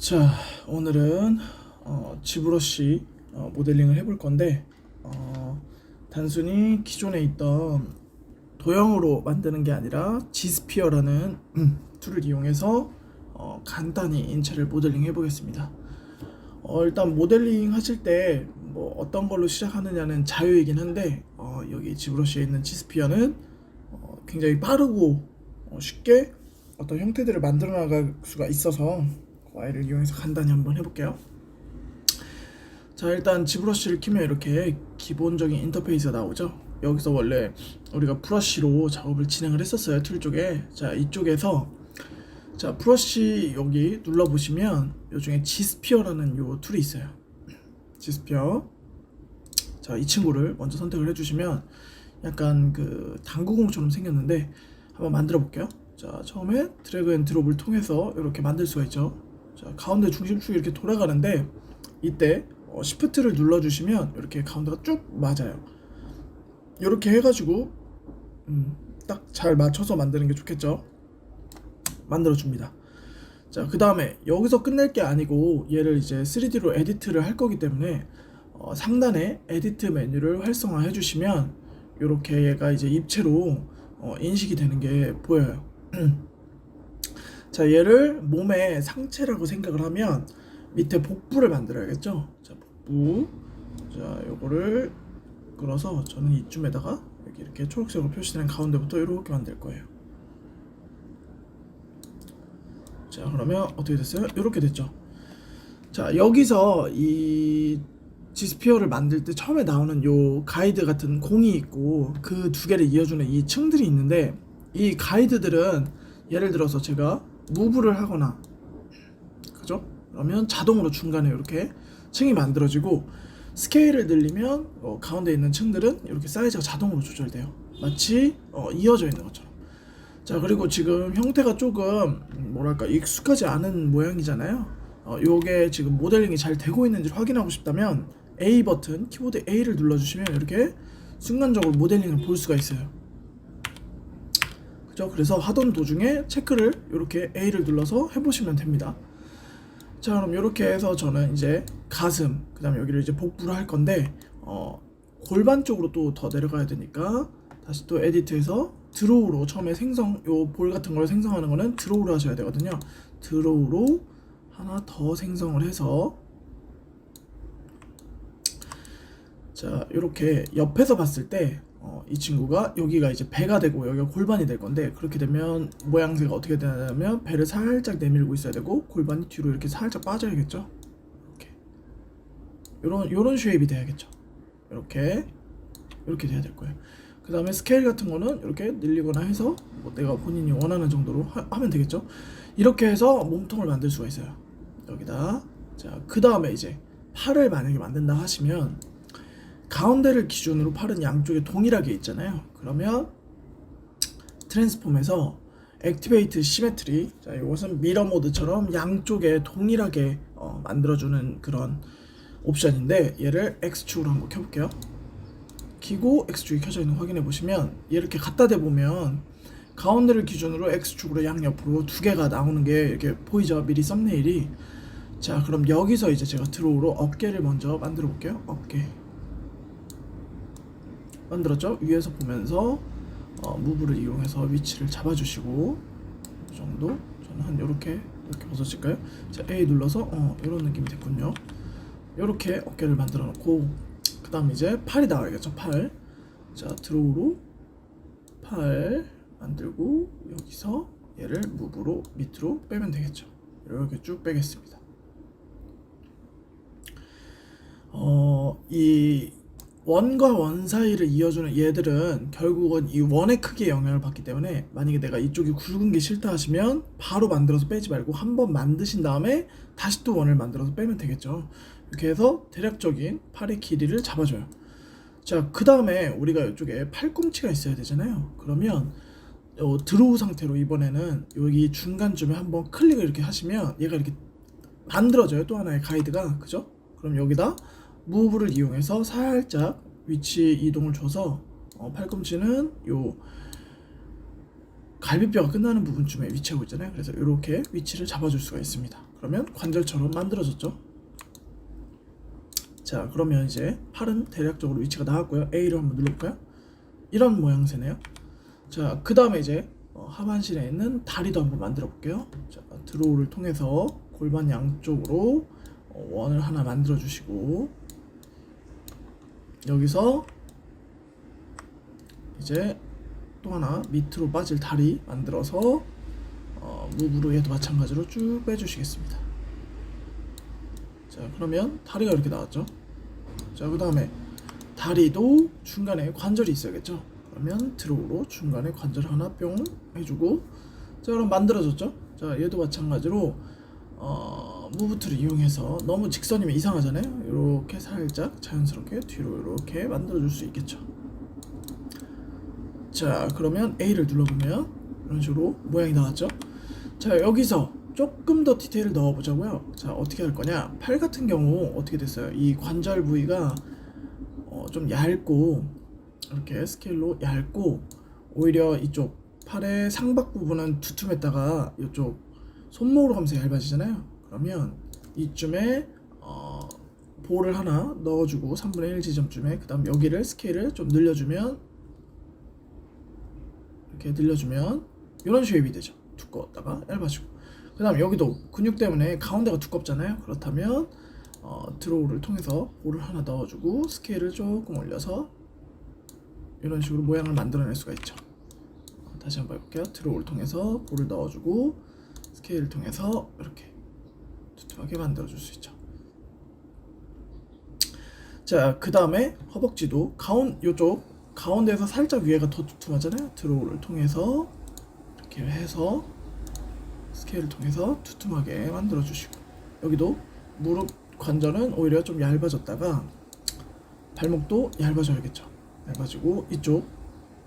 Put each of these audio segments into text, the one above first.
자, 오늘은 어, 지브러시 어, 모델링을 해볼 건데 어, 단순히 기존에 있던 도형으로 만드는 게 아니라 지스피어라는 음, 툴을 이용해서 어, 간단히 인체를 모델링 해보겠습니다. 어, 일단 모델링 하실 때 뭐 어떤 걸로 시작하느냐는 자유이긴 한데 어, 여기 지브러시에 있는 지스피어는 어, 굉장히 빠르고 어, 쉽게 어떤 형태들을 만들어 나갈 수가 있어서 그 아이를 이용해서 간단히 한번 해볼게요. 자 일단 지브러시를 키면 이렇게 기본적인 인터페이스가 나오죠. 여기서 원래 우리가 브러쉬로 작업을 진행을 했었어요 툴 쪽에. 자 이쪽에서 자 브러쉬 여기 눌러 보시면 요 중에 지스피어라는 요 툴이 있어요. 지스피어. 자 이 친구를 먼저 선택을 해주시면 약간 그 당구공처럼 생겼는데 한번 만들어 볼게요. 자 처음에 드래그 앤 드롭을 통해서 이렇게 만들 수가 있죠. 자 가운데 중심축이 이렇게 돌아가는데 이때 어, 시프트를 눌러주시면 이렇게 가운데가 쭉 맞아요. 이렇게 해가지고 음, 딱 잘 맞춰서 만드는 게 좋겠죠. 만들어 줍니다. 자, 그 다음에 여기서 끝낼 게 아니고 얘를 이제 3D로 에디트를 할 거기 때문에 어, 상단에 에디트 메뉴를 활성화 해 주시면 이렇게 얘가 이제 입체로 어, 인식이 되는 게 보여요. 자, 얘를 몸의 상체라고 생각을 하면 밑에 복부를 만들어야겠죠. 자, 복부. 자, 요거를 끌어서 저는 이쯤에다가 여기 이렇게 초록색으로 표시된 가운데부터 이렇게 만들 거예요. 자, 그러면 어떻게 됐어요? 이렇게 됐죠. 자, 여기서 이 지스피어를 만들 때 처음에 나오는 요 가이드 같은 공이 있고 그 두 개를 이어주는 이 층들이 있는데 이 가이드들은 예를 들어서 제가 무브를 하거나 그죠? 그러면 자동으로 중간에 이렇게 층이 만들어지고 스케일을 늘리면 어, 가운데 있는 층들은 이렇게 사이즈가 자동으로 조절돼요. 마치 어, 이어져 있는 것처럼. 자 그리고 지금 형태가 조금 음, 뭐랄까 익숙하지 않은 모양이잖아요. 어, 요게 지금 모델링이 잘 되고 있는지 확인하고 싶다면 A 버튼 키보드 A를 눌러주시면 이렇게 순간적으로 모델링을 볼 수가 있어요. 그죠? 그래서 하던 도중에 체크를 이렇게 A를 눌러서 해보시면 됩니다. 자 그럼 이렇게 해서 저는 이제 가슴 그 다음에 여기를 이제 복부를 할 건데 어, 골반 쪽으로 또 더 내려가야 되니까 다시 또 에디트해서 드로우로 처음에 생성 요 볼 같은 걸 생성하는 거는 드로우로 하셔야 되거든요 드로우로 하나 더 생성을 해서 자 이렇게 옆에서 봤을 때 어, 이 친구가 여기가 이제 배가 되고 여기가 골반이 될 건데 그렇게 되면 모양새가 어떻게 되냐면 배를 살짝 내밀고 있어야 되고 골반이 뒤로 이렇게 살짝 빠져야겠죠? 이렇게 요런 요런 쉐입이 돼야겠죠? 이렇게 이렇게 돼야 될 거예요. 그 다음에 스케일 같은 거는 이렇게 늘리거나 해서 뭐 내가 본인이 원하는 정도로 하, 하면 되겠죠? 이렇게 해서 몸통을 만들 수가 있어요. 여기다. 자 그 다음에 이제 팔을 만약에 만든다 하시면 가운데를 기준으로 팔은 양쪽에 동일하게 있잖아요. 그러면 트랜스폼에서 액티베이트 시메트리 자 이것은 미러 모드처럼 양쪽에 동일하게 어, 만들어주는 그런 옵션인데 얘를 X축으로 한번 켜볼게요. 키고 X축이 켜져 있는 거 확인해 보시면 얘 이렇게 갖다 대 보면 가운데를 기준으로 X축으로 양옆으로 두 개가 나오는 게 이렇게 보이죠? 미리 썸네일이 자 그럼 여기서 이제 제가 드로우로 어깨를 먼저 만들어 볼게요. 어깨 만들었죠? 위에서 보면서 어, 무브를 이용해서 위치를 잡아주시고 이 정도 저는 한 이렇게 이렇게 벗어질까요? 자 A 눌러서 어 이런 느낌이 됐군요. 이렇게 어깨를 만들어 놓고 그 다음 이제 팔이 나와야겠죠? 팔. 자 드로우로 팔 만들고 여기서 얘를 무브로 밑으로 빼면 되겠죠. 이렇게 쭉 빼겠습니다. 어 이 원과 원 사이를 이어주는 얘들은 결국은 이 원의 크기에 영향을 받기 때문에 만약에 내가 이쪽이 굵은 게 싫다 하시면 바로 만들어서 빼지 말고 한 번 만드신 다음에 다시 또 원을 만들어서 빼면 되겠죠. 이렇게 해서 대략적인 팔의 길이를 잡아줘요. 자, 그 다음에 우리가 이쪽에 팔꿈치가 있어야 되잖아요. 그러면 어, 드로우 상태로 이번에는 여기 중간쯤에 한번 클릭을 이렇게 하시면 얘가 이렇게 만들어져요. 또 하나의 가이드가 그죠? 그럼 여기다 무브를 이용해서 살짝 위치 이동을 줘서 어, 팔꿈치는 요 갈비뼈가 끝나는 부분쯤에 위치하고 있잖아요. 그래서 이렇게 위치를 잡아줄 수가 있습니다. 그러면 관절처럼 만들어졌죠. 자, 그러면 이제 팔은 대략적으로 위치가 나왔고요. A를 한번 눌러볼까요? 이런 모양새네요. 자, 그 다음에 이제 어, 하반신에 있는 다리도 한번 만들어 볼게요. 자, 드로우를 통해서 골반 양쪽으로 어, 원을 하나 만들어 주시고 여기서 이제 또 하나 밑으로 빠질 다리 만들어서 어, 무브로 얘도 마찬가지로 쭉 빼주시겠습니다. 자 그러면 다리가 이렇게 나왔죠. 자그 다음에 다리도 중간에 관절이 있어야겠죠. 그러면 드로우로 중간에 관절 하나 뿅 해주고 자 그럼 만들어졌죠. 자 얘도 마찬가지로 어, 무브트를 이용해서 너무 직선이면 이상하잖아요. 이렇게 살짝 자연스럽게 뒤로 이렇게 만들어 줄 수 있겠죠. 자 그러면 A를 눌러보면 이런 식으로 모양이 나왔죠. 자 여기서 조금 더 디테일을 넣어보자고요. 자 어떻게 할 거냐? 팔 같은 경우 어떻게 됐어요? 이 관절 부위가 어, 좀 얇고 이렇게 스케일로 얇고 오히려 이쪽 팔의 상박 부분은 두툼했다가 이쪽 손목으로 가면서 얇아지잖아요 그러면 이쯤에 어, 볼을 하나 넣어주고 3분의 1 지점쯤에 그 다음 여기를 스케일을 좀 늘려주면 이렇게 늘려주면 이런 쉐입이 되죠. 두꺼웠다가 얇아지고. 그 다음 여기도 근육 때문에 가운데가 두껍잖아요. 그렇다면 어, 드로우를 통해서 볼을 하나 넣어주고 스케일을 조금 올려서 이런 식으로 모양을 만들어낼 수가 있죠. 어, 다시 한번 해볼게요. 드로우를 통해서 볼을 넣어주고 스케일을 통해서 이렇게 두툼하게 만들어줄 수 있죠. 자, 그 다음에 허벅지도 가운 요쪽 가운데에서 살짝 위에가 더 두툼하잖아요. 드로우를 통해서 이렇게 해서 스케일을 통해서 두툼하게 만들어 주시고 여기도 무릎 관절은 오히려 좀 얇아졌다가 발목도 얇아져야겠죠. 얇아지고 이쪽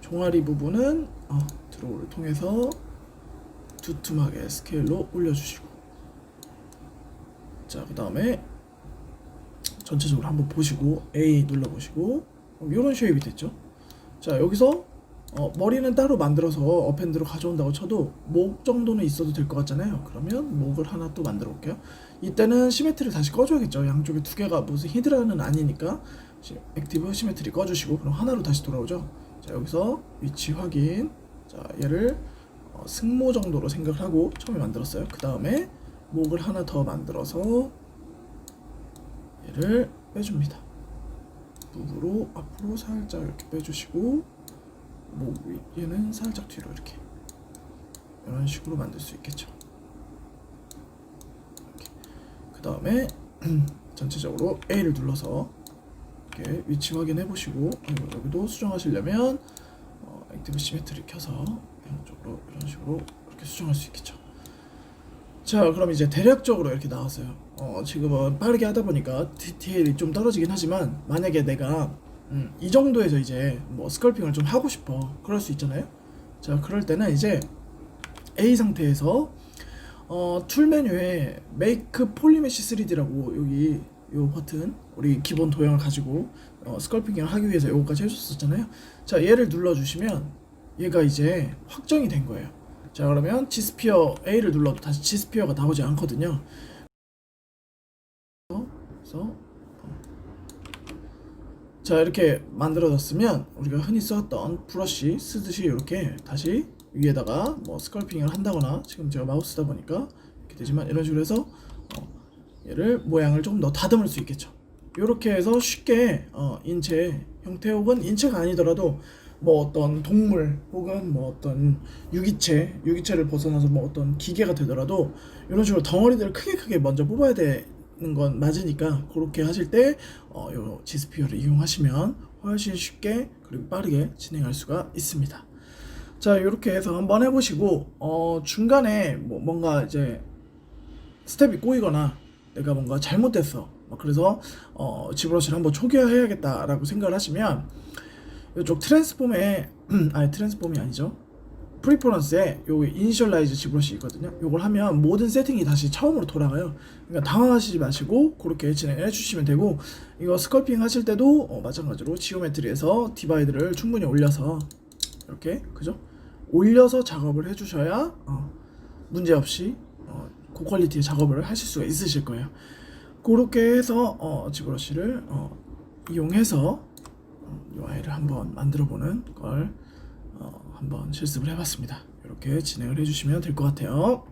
종아리 부분은 어, 드로우를 통해서 두툼하게 스케일로 올려주시고 자 그 다음에 전체적으로 한번 보시고 A 눌러보시고 이런 쉐입이 됐죠. 자 여기서 어, 머리는 따로 만들어서 어펜드로 가져온다고 쳐도 목 정도는 있어도 될 것 같잖아요. 그러면 목을 하나 또 만들어 볼게요. 이때는 시메트리를 다시 꺼줘야겠죠. 양쪽에 두 개가 무슨 히드라는 아니니까 시- 액티브 시메트리 꺼주시고 그럼 하나로 다시 돌아오죠. 자 여기서 위치 확인. 자 얘를 어, 승모 정도로 생각을 하고 처음에 만들었어요. 그 다음에 목을 하나 더 만들어서 얘를 빼줍니다. 부부로 앞으로 살짝 이렇게 빼주시고 목 위, 얘는 살짝 뒤로 이렇게 이런 식으로 만들 수 있겠죠. 그 다음에 전체적으로 A를 눌러서 이렇게 위치 확인해 보시고 여기도 수정하시려면 어, 액티브 시메트리 켜서 양쪽으로 이런 식으로 이렇게 수정할 수 있겠죠. 자 그럼 이제 대략적으로 이렇게 나왔어요. 어, 지금은 빠르게 하다 보니까 디테일이 좀 떨어지긴 하지만 만약에 내가 음, 이 정도에서 이제 뭐 스컬핑을 좀 하고 싶어. 그럴 수 있잖아요. 자 그럴 때는 이제 A 상태에서 어, 툴 메뉴에 메이크 폴리메시 3D라고 여기 요 버튼 우리 기본 도형을 가지고 어, 스컬핑을 하기 위해서 요거까지 해줬었잖아요. 자 얘를 눌러주시면 얘가 이제 확정이 된 거예요 자 그러면 지스피어 A를 눌러도 다시 지스피어가 나오지 않거든요. 그래서 어. 자 이렇게 만들어졌으면 우리가 흔히 썼던 브러쉬 쓰듯이 이렇게 다시 위에다가 뭐 스컬핑을 한다거나 지금 제가 마우스다 보니까 이렇게 되지만 이런 식으로 해서 어, 얘를 모양을 조금 더 다듬을 수 있겠죠. 이렇게 해서 쉽게 어, 인체 형태 혹은 인체가 아니더라도 뭐 어떤 동물 혹은 뭐 어떤 유기체, 유기체를 벗어나서 뭐 어떤 기계가 되더라도 이런 식으로 덩어리들을 크게 크게 먼저 뽑아야 되는 건 맞으니까 그렇게 하실 때 어, 요 지스피어를 이용하시면 훨씬 쉽게 그리고 빠르게 진행할 수가 있습니다. 자 이렇게 해서 한번 해보시고 어, 중간에 뭐 뭔가 이제 스텝이 꼬이거나 내가 뭔가 잘못됐어. 막 그래서 어, 지브러시를 한번 초기화해야겠다라고 생각을 하시면 이쪽 트랜스폼에 아니 트랜스폼이 아니죠. 프리퍼런스에 요 이니셜라이즈 지브러시 있거든요. 요걸 하면 모든 세팅이 다시 처음으로 돌아가요. 그러니까 당황하시지 마시고 그렇게 진행해 주시면 되고 이거 스컬핑 하실 때도 어, 마찬가지로 지오메트리에서 디바이드를 충분히 올려서 이렇게 그죠? 올려서 작업을 해주셔야 어, 문제 없이 어, 고퀄리티의 작업을 하실 수가 있으실 거예요. 그렇게 해서 어, 지브러쉬를 어, 이용해서 어, UI를 한번 만들어보는 걸 어, 한번 실습을 해봤습니다. 이렇게 진행을 해주시면 될 것 같아요.